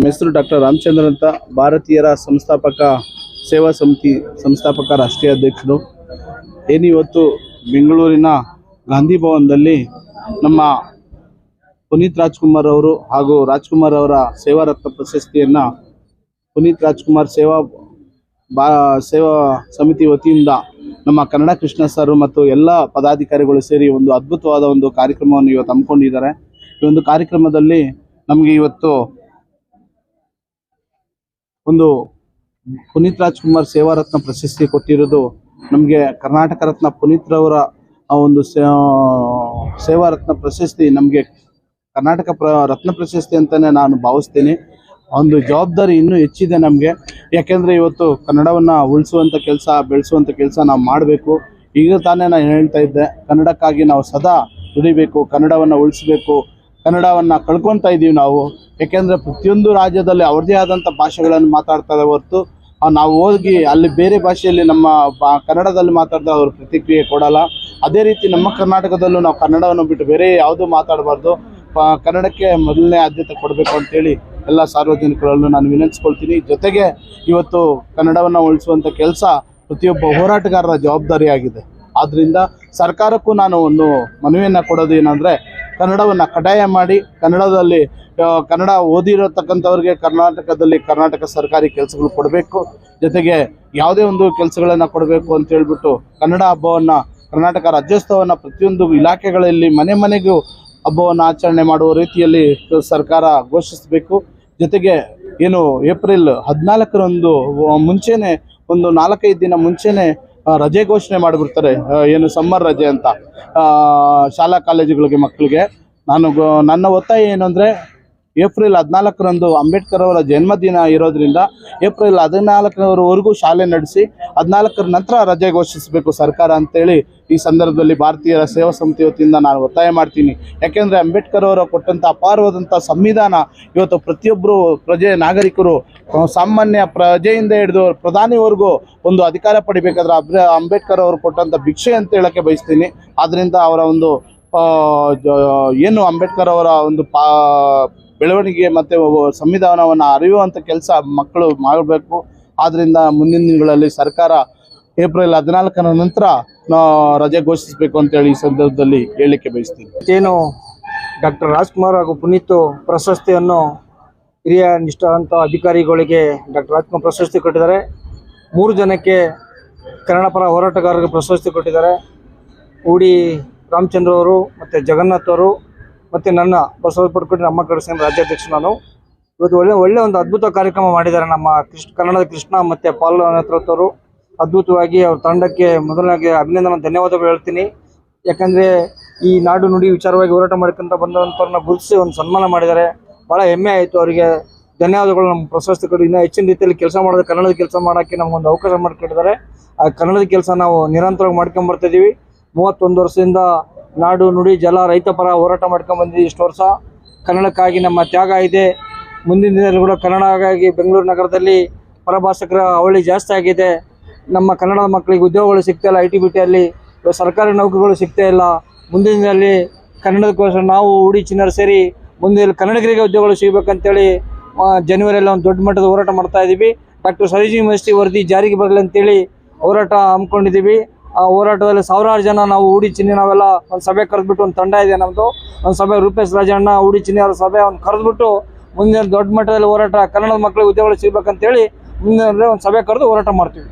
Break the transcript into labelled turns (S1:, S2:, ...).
S1: ನಮ್ಮ ಹೆಸರು ಡಾಕ್ಟರ್ ರಾಮಚಂದ್ರ ಅಂತ ಭಾರತೀಯರ ಸಂಸ್ಥಾಪಕ ಸೇವಾ ಸಮಿತಿ ಸಂಸ್ಥಾಪಕ ರಾಷ್ಟ್ರೀಯ ಅಧ್ಯಕ್ಷರು. ಏನಿವತ್ತು ಬೆಂಗಳೂರಿನ ಗಾಂಧಿ ಭವನದಲ್ಲಿ ನಮ್ಮ ಪುನೀತ್ ರಾಜ್ಕುಮಾರ್ ಅವರು ಹಾಗೂ ರಾಜ್ಕುಮಾರ್ ಅವರ ಸೇವಾ ರತ್ನ ಪ್ರಶಸ್ತಿಯನ್ನು ಪುನೀತ್ ರಾಜ್ಕುಮಾರ್ ಸೇವಾ ಬಾ, ಸೇವಾ ಸಮಿತಿ ವತಿಯಿಂದ ನಮ್ಮ ಕನ್ನಡ ಕೃಷ್ಣ ಸರ್ ಮತ್ತು ಎಲ್ಲ ಪದಾಧಿಕಾರಿಗಳು ಸೇರಿ ಒಂದು ಅದ್ಭುತವಾದ ಒಂದು ಕಾರ್ಯಕ್ರಮವನ್ನು ಇವತ್ತು ಹಮ್ಮಿಕೊಂಡಿದ್ದಾರೆ. ಈ ಒಂದು ಕಾರ್ಯಕ್ರಮದಲ್ಲಿ ನಮಗೆ ಇವತ್ತು ಒಂದು ಪುನೀತ್ ರಾಜ್ಕುಮಾರ್ ಸೇವಾ ರತ್ನ ಪ್ರಶಸ್ತಿ ಕೊಟ್ಟಿರೋದು ನಮಗೆ ಕರ್ನಾಟಕ ರತ್ನ ಪುನೀತ್ ರವರ, ಆ, ಒಂದು ಸೇ- ಸೇವಾ ರತ್ನ ಪ್ರಶಸ್ತಿ ನಮಗೆ ಕರ್ನಾಟಕ ರತ್ನ ಪ್ರಶಸ್ತಿ ಅಂತಾನೆ ನಾನು ಭಾವಿಸ್ತೀನಿ. ಒಂದು ಜವಾಬ್ದಾರಿ ಇನ್ನೂ ಹೆಚ್ಚಿದೆ ನಮಗೆ. ಯಾಕೆಂದರೆ ಇವತ್ತು ಕನ್ನಡವನ್ನು ಉಳಿಸುವಂಥ ಕೆಲಸ ಬೆಳೆಸುವಂಥ ಕೆಲಸ ನಾವು ಮಾಡಬೇಕು. ಈಗ ತಾನೇ ನಾನು ಹೇಳ್ತಾ ಇದ್ದೆ, ಕನ್ನಡಕ್ಕಾಗಿ ನಾವು ಸದಾ ದುಡಿಬೇಕು, ಕನ್ನಡವನ್ನು ಉಳಿಸ್ಬೇಕು. ಕನ್ನಡವನ್ನು ಕಳ್ಕೊತಾ ಇದ್ದೀವಿ ನಾವು. ಯಾಕೆಂದರೆ ಪ್ರತಿಯೊಂದು ರಾಜ್ಯದಲ್ಲಿ ಅವ್ರದ್ದೇ ಆದಂಥ ಭಾಷೆಗಳನ್ನು ಮಾತಾಡ್ತಾರೆ ಹೊರತು ನಾವು ಹೋಗಿ ಅಲ್ಲಿ ಬೇರೆ ಭಾಷೆಯಲ್ಲಿ ನಮ್ಮ ಕನ್ನಡದಲ್ಲಿ ಮಾತಾಡಿದ್ರೆ ಅವರು ಪ್ರತಿಕ್ರಿಯೆ ಕೊಡಲ್ಲ. ಅದೇ ರೀತಿ ನಮ್ಮ ಕರ್ನಾಟಕದಲ್ಲೂ ನಾವು ಕನ್ನಡವನ್ನು ಬಿಟ್ಟು ಬೇರೆ ಯಾವುದು ಮಾತಾಡಬಾರ್ದು. ಕನ್ನಡಕ್ಕೆ ಮೊದಲನೇ ಆದ್ಯತೆ ಕೊಡಬೇಕು ಅಂತೇಳಿ ಎಲ್ಲ ಸಾರ್ವಜನಿಕರಲ್ಲೂ ನಾನು ವಿನಂತಿಸ್ಕೊಳ್ತೀನಿ. ಜೊತೆಗೆ ಇವತ್ತು ಕನ್ನಡವನ್ನು ಉಳಿಸುವಂಥ ಕೆಲಸ ಪ್ರತಿಯೊಬ್ಬ ಹೋರಾಟಗಾರರ ಜವಾಬ್ದಾರಿಯಾಗಿದೆ. ಆದ್ದರಿಂದ ಸರ್ಕಾರಕ್ಕೂ ನಾನು ಒಂದು ಮನವಿಯನ್ನು ಕೊಡೋದು ಏನಂದರೆ ಕನ್ನಡವನ್ನು ಕಡ್ಡಾಯ ಮಾಡಿ ಕನ್ನಡದಲ್ಲಿ ಕನ್ನಡ ಓದಿರತಕ್ಕಂಥವ್ರಿಗೆ ಕರ್ನಾಟಕದಲ್ಲಿ ಕರ್ನಾಟಕ ಸರ್ಕಾರಿ ಕೆಲಸಗಳು ಕೊಡಬೇಕು. ಜೊತೆಗೆ ಯಾವುದೇ ಒಂದು ಕೆಲಸಗಳನ್ನು ಕೊಡಬೇಕು ಅಂತ ಹೇಳ್ಬಿಟ್ಟು ಕನ್ನಡ ಹಬ್ಬವನ್ನು, ಕರ್ನಾಟಕ ರಾಜ್ಯೋತ್ಸವವನ್ನು ಪ್ರತಿಯೊಂದು ಇಲಾಖೆಗಳಲ್ಲಿ ಮನೆ ಮನೆಗೂ ಹಬ್ಬವನ್ನು ಆಚರಣೆ ಮಾಡುವ ರೀತಿಯಲ್ಲಿ ಸರ್ಕಾರ ಘೋಷಿಸಬೇಕು. ಜೊತೆಗೆ ಏನು ಏಪ್ರಿಲ್ ಹದಿನಾಲ್ಕರಂದು ಮುಂಚೆನೆ, ಒಂದು ನಾಲ್ಕೈದು ದಿನ ಮುಂಚೆನೆ ರಜೆ ಘೋಷಣೆ ಮಾಡಿಬಿಡ್ತಾರೆ. ಏನು ಸಮ್ಮರ್ ರಜೆ ಅಂತ. ಶಾಲಾ ಕಾಲೇಜುಗಳಿಗೆ ಮಕ್ಕಳಿಗೆ. ನಾನು ನನ್ನ ಒತ್ತಾಯ ಏನು ಅಂದರೆ ಏಪ್ರಿಲ್ ಹದಿನಾಲ್ಕರಂದು ಅಂಬೇಡ್ಕರ್ ಅವರ ಜನ್ಮದಿನ ಇರೋದ್ರಿಂದ ಏಪ್ರಿಲ್ ಹದಿನಾಲ್ಕರವರೆಗೂ ಶಾಲೆ ನಡೆಸಿ ಹದಿನಾಲ್ಕರ ನಂತರ ರಜೆ ಘೋಷಿಸಬೇಕು ಸರ್ಕಾರ ಅಂತೇಳಿ ಈ ಸಂದರ್ಭದಲ್ಲಿ ಭಾರತೀಯ ಸೇವಾ ಸಮಿತಿ ವತಿಯಿಂದ ನಾನು ಒತ್ತಾಯ ಮಾಡ್ತೀನಿ. ಯಾಕೆಂದರೆ ಅಂಬೇಡ್ಕರ್ ಅವರು ಕೊಟ್ಟಂಥ ಅಪಾರವಾದಂಥ ಸಂವಿಧಾನ ಇವತ್ತು ಪ್ರತಿಯೊಬ್ಬರು ಪ್ರಜೆ ನಾಗರಿಕರು ಸಾಮಾನ್ಯ ಪ್ರಜೆಯಿಂದ ಹಿಡಿದು ಪ್ರಧಾನಿವರೆಗೂ ಒಂದು ಅಧಿಕಾರ ಪಡಿಬೇಕಾದ್ರೆ ಅಬ್ರ ಅಂಬೇಡ್ಕರ್ ಅವರು ಕೊಟ್ಟಂಥ ಭಿಕ್ಷೆ ಅಂತ ಹೇಳಕ್ಕೆ ಬಯಸ್ತೀನಿ. ಆದ್ದರಿಂದ ಅವರ ಒಂದು ಏನು ಅಂಬೇಡ್ಕರ್ ಅವರ ಒಂದು ಪಾ ಬೆಳವಣಿಗೆ ಮತ್ತು ಸಂವಿಧಾನವನ್ನು ಅರಿಯುವಂಥ ಕೆಲಸ ಮಕ್ಕಳು ಮಾಡಬೇಕು. ಆದ್ದರಿಂದ ಮುಂದಿನ ದಿನಗಳಲ್ಲಿ ಸರ್ಕಾರ ಏಪ್ರಿಲ್ ಹದಿನಾಲ್ಕರ ನಂತರ ರಜೆ ಘೋಷಿಸಬೇಕು ಅಂತೇಳಿ ಈ ಸಂದರ್ಭದಲ್ಲಿ ಹೇಳಲಿಕ್ಕೆ ಬಯಸ್ತೀನಿ.
S2: ಏನು ಡಾಕ್ಟರ್ ರಾಜ್ಕುಮಾರ್ ಹಾಗೂ ಪುನೀತ್ ಪ್ರಶಸ್ತಿಯನ್ನು ಹಿರಿಯ ನಿಷ್ಠಾವಂತ ಅಧಿಕಾರಿಗಳಿಗೆ ಡಾಕ್ಟರ್ ರಾಜ್ಕುಮಾರ್ ಪ್ರಶಸ್ತಿ ಕೊಟ್ಟಿದ್ದಾರೆ. ಮೂರು ಜನಕ್ಕೆ ಕನ್ನಡಪರ ಹೋರಾಟಗಾರರಿಗೆ ಪ್ರಶಸ್ತಿ ಕೊಟ್ಟಿದ್ದಾರೆ. ಉಡಿ ರಾಮಚಂದ್ರ ಅವರು ಮತ್ತು ಜಗನ್ನಾಥ್ ಅವರು ಮತ್ತು ನನ್ನ ಬಸವ ಪಡ್ಕೊಂಡು, ನಮ್ಮ ಕಡೆ ರಾಜ್ಯಾಧ್ಯಕ್ಷ ನಾನು. ಇವತ್ತು ಒಳ್ಳೆ ಒಳ್ಳೆ ಒಂದು ಅದ್ಭುತ ಕಾರ್ಯಕ್ರಮ ಮಾಡಿದ್ದಾರೆ ನಮ್ಮ ಕೃಷ್ಣ, ಕನ್ನಡದ ಕೃಷ್ಣ ಮತ್ತು ಪಾಲ್ ನೇತೃತ್ವರು ಅದ್ಭುತವಾಗಿ ಅವ್ರ ತಂಡಕ್ಕೆ ಮೊದಲಾಗಿ ಅಭಿನಂದನೆ, ಧನ್ಯವಾದಗಳು ಹೇಳ್ತೀನಿ. ಯಾಕಂದರೆ ಈ ನಾಡು ನುಡಿ ವಿಚಾರವಾಗಿ ಹೋರಾಟ ಮಾಡ್ಕೊಂತ ಬಂದಂಥವ್ರನ್ನ ಗುರುತಿಸಿ ಒಂದು ಸನ್ಮಾನ ಮಾಡಿದ್ದಾರೆ. ಭಾಳ ಹೆಮ್ಮೆ ಆಯಿತು ಅವರಿಗೆ. ಧನ್ಯವಾದಗಳು ನಮ್ಮ ಪ್ರಶಸ್ತಿಗಳು ಇನ್ನೂ ಹೆಚ್ಚಿನ ರೀತಿಯಲ್ಲಿ ಕೆಲಸ ಮಾಡೋದು ಕನ್ನಡದ ಕೆಲಸ ಮಾಡೋಕ್ಕೆ ನಮಗೊಂದು ಅವಕಾಶ ಮಾಡಿಕೊಟ್ಟಿದ್ದಾರೆ. ಆ ಕನ್ನಡದ ಕೆಲಸ ನಾವು ನಿರಂತರವಾಗಿ ಮಾಡ್ಕೊಂಬರ್ತಿದ್ದೀವಿ ಮೂವತ್ತೊಂದು ವರ್ಷದಿಂದ ನಾಡು ನುಡಿ ಜಲ ರೈತ ಪರ ಹೋರಾಟ ಮಾಡ್ಕೊಂಡು ಬಂದಿದ್ದೀವಿ ಇಷ್ಟು ವರ್ಷ. ಕನ್ನಡಕ್ಕಾಗಿ ನಮ್ಮ ತ್ಯಾಗ ಇದೆ. ಮುಂದಿನ ದಿನದಲ್ಲಿ ಕೂಡ ಕನ್ನಡಕ್ಕಾಗಿ ಬೆಂಗಳೂರು ನಗರದಲ್ಲಿ ಪರಭಾಷಕರ ಅವಳಿ ಜಾಸ್ತಿ ಆಗಿದೆ. ನಮ್ಮ ಕನ್ನಡದ ಮಕ್ಕಳಿಗೆ ಉದ್ಯೋಗಗಳು ಸಿಗ್ತಾ ಇಲ್ಲ ಐ ಟಿ ಬಿ ಟಿಯಲ್ಲಿ ಸರ್ಕಾರಿ ನೌಕರಿಗಳು ಸಿಗ್ತಾ ಇಲ್ಲ. ಮುಂದಿನ ದಿನದಲ್ಲಿ ಕನ್ನಡದಕ್ಕೋಸ್ಕರ ನಾವು ಉಡಿ ಚಿನ್ನರು ಸೇರಿ ಮುಂದಿನ ಕನ್ನಡಿಗರಿಗೆ ಉದ್ಯೋಗಗಳು ಸಿಗಬೇಕಂತೇಳಿ ಜನವರಿಯಲ್ಲಿ ಒಂದು ದೊಡ್ಡ ಮಟ್ಟದ ಹೋರಾಟ ಮಾಡ್ತಾ ಇದ್ದೀವಿ ಡಾಕ್ಟರ್ ಸರಿಜಿ ಮಸ್ತಿ ವರದಿ ಜಾರಿಗೆ ಬರಲಿ ಅಂತೇಳಿ ಹೋರಾಟ ಹಮ್ಮಿಕೊಂಡಿದ್ದೀವಿ. ಆ ಹೋರಾಟದಲ್ಲಿ ಸಾವಿರಾರು ಜನ ನಾವು ಹೂಡಿ ಚಿನ್ನಿ ನಾವೆಲ್ಲ ಒಂದು ಸಭೆ ಕರೆದ್ಬಿಟ್ಟು ಒಂದು ತಂಡ ಇದೆ ನಮ್ಮದು ಒಂದು ಸಭೆ ರೂಪೇಶ್ ರಾಜಣ್ಣ ಹೂಡಿ ಚಿನ್ನಿ ಅವರ ಸಭೆ ಒಂದು ಕರೆದ್ಬಿಟ್ಟು ಮುಂದಿನ ದೊಡ್ಡ ಮಟ್ಟದಲ್ಲಿ ಹೋರಾಟ ಕನ್ನಡದ ಮಕ್ಕಳಿಗೆ ಉದ್ಯೋಗಗಳು ಸಿಗ್ಬೇಕಂತೇಳಿ ಮುಂದಿನ ಒಂದು ಸಭೆ ಕರೆದು ಹೋರಾಟ ಮಾಡ್ತೀವಿ.